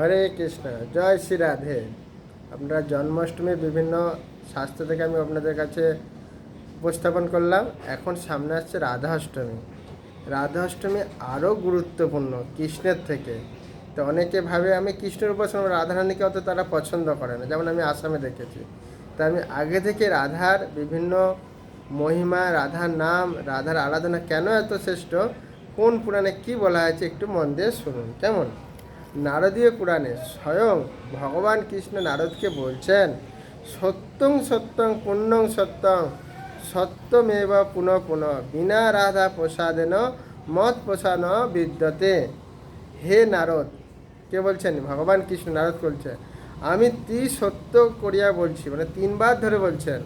হরে কৃষ্ণ, জয় শ্রী রাধে। আপনারা জন্মাষ্টমীর বিভিন্ন শাস্ত্র থেকে আমি আপনাদের কাছে উপস্থাপন করলাম। এখন সামনে আসছে রাধাষ্টমী। রাধাষ্টমী আরও গুরুত্বপূর্ণ কৃষ্ণের থেকে। তো অনেকে ভাবে আমি কৃষ্ণের উপাসনা রাধারানীকে অত তারা পছন্দ করে না। যেমন আমি আসামে দেখেছি। তা আমি আগে থেকে রাধার বিভিন্ন মহিমা, রাধার নাম, রাধার আরাধনা কেন এত শ্রেষ্ঠ? কোন পুরাণে কি বলা হয়েছে একটু মন দিয়ে শুনুন। কেমন? নারদীয় পুরাণে স্বয়ং ভগবান কৃষ্ণ নারদকে বলছেন, সত্যং সত্যং পুণ্যং সত্যং সত্যমেব পুনঃ পুনঃ বিনা রাধা প্রসাদেন মত প্রসাদ বিদ্যতে। হে নারদ। কে বলছেন? ভগবান কৃষ্ণ নারদ বলছেন, আমি তি সত্য করিয়া বলছি। মানে তিনবার ধরে বলছেন,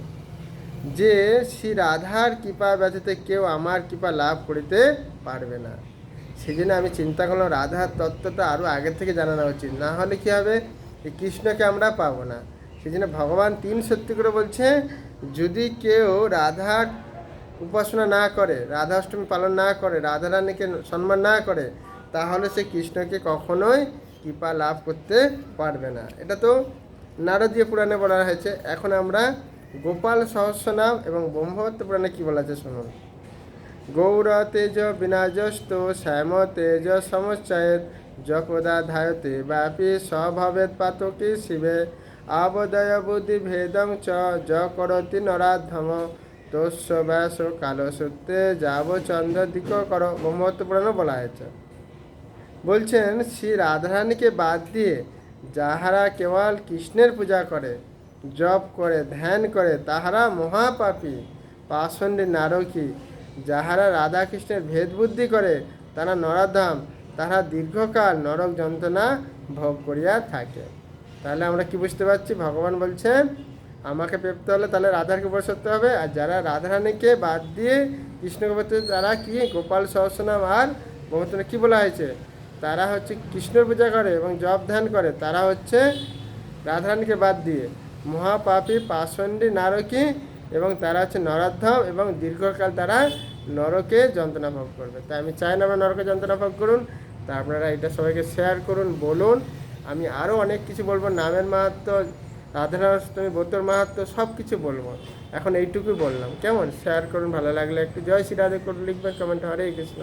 যে শ্রী রাধার কৃপা ব্যতীত কেউ আমার কৃপা লাভ করিতে পারবে না। সেই জন্য আমি চিন্তা করলাম রাধার তত্ত্বটা আরও আগে থেকে জানানো উচিত। না হলে কী হবে? কৃষ্ণকে আমরা পাবো না। সেই জন্য ভগবান তিন সত্যি করে বলছে, যদি কেউ রাধার উপাসনা না করে, রাধা অষ্টমী পালন না করে, রাধা রানীকে সম্মান না করে, তাহলে সে কৃষ্ণকে কখনোই কৃপা লাভ করতে পারবে না। এটা তো নারদীয় পুরাণে বলা হয়েছে। এখন আমরা গোপাল সহস্র নাম এবং ব্রহ্মবত্ত পুরাণে কী বলা আছে শুনুন। গৌর তেজ বিনাজস্ত শ্যাম তেজ সমশ্চয়ের যকদা ধায়তে ব্যাপী স্বভাবেত পাতকি শিবে। আবদয় বুদ্ধি ভেদং চ য করতি নরাধম। তস্য ব্যাস কাল সত্যে যাব চন্দ্র দিক কর ব্রহ্মত্ব পুরাণও বলা হয়েছে। বলছেন, শ্রী রাধারানীকে বাদ দিয়ে যাহারা কেবল কৃষ্ণের পূজা করে, জপ করে, ধ্যান করে, তাহারা মহাপাপী, পাষণ্ডী, নারকী যাহারা রাধা কৃষ্ণের ভেদ বুদ্ধি করে, তারা নরাধাম তারা দীর্ঘকাল নরক যন্ত্রণা ভোগ করিয়া থাকে। তাহলে আমরা কি বুঝতে পারছি? ভগবান বলছেন আমাকে পেতে হলে তাহলে রাধাকে বস করতে হবে। আর যারা রাধারানীকে বাদ দিয়ে কৃষ্ণকে বলতে তারা কি গোপাল সহস্রনাম আর বহুতনে কি বলা হয়েছে? তারা হচ্ছে কৃষ্ণের পূজা করে এবং জপ ধ্যান করে। তারা হচ্ছে রাধারানীকে বাদ দিয়ে মহাপাপী পাষণ্ডী নারকী এবং তারা হচ্ছে নরাধ্যম এবং দীর্ঘকাল তারা নরকে যন্ত্রণা ভোগ করবে। তাই আমি চাই না আমরা নরকে যন্ত্রণা ভোগ করুন। তা আপনারা এটা সবাইকে শেয়ার করুন, বলুন। আমি আরও অনেক কিছু বলব। নামের মাহাত্ম, রাধারাষ্টমী, বৌদ্ধর মাহাত্ম সব কিছু বলব। এখন এইটুকুই বললাম। কেমন? শেয়ার করুন, ভালো লাগলে একটু। জয় শ্রী রাধে করে লিখবেন কমেন্ট হরে কৃষ্ণ।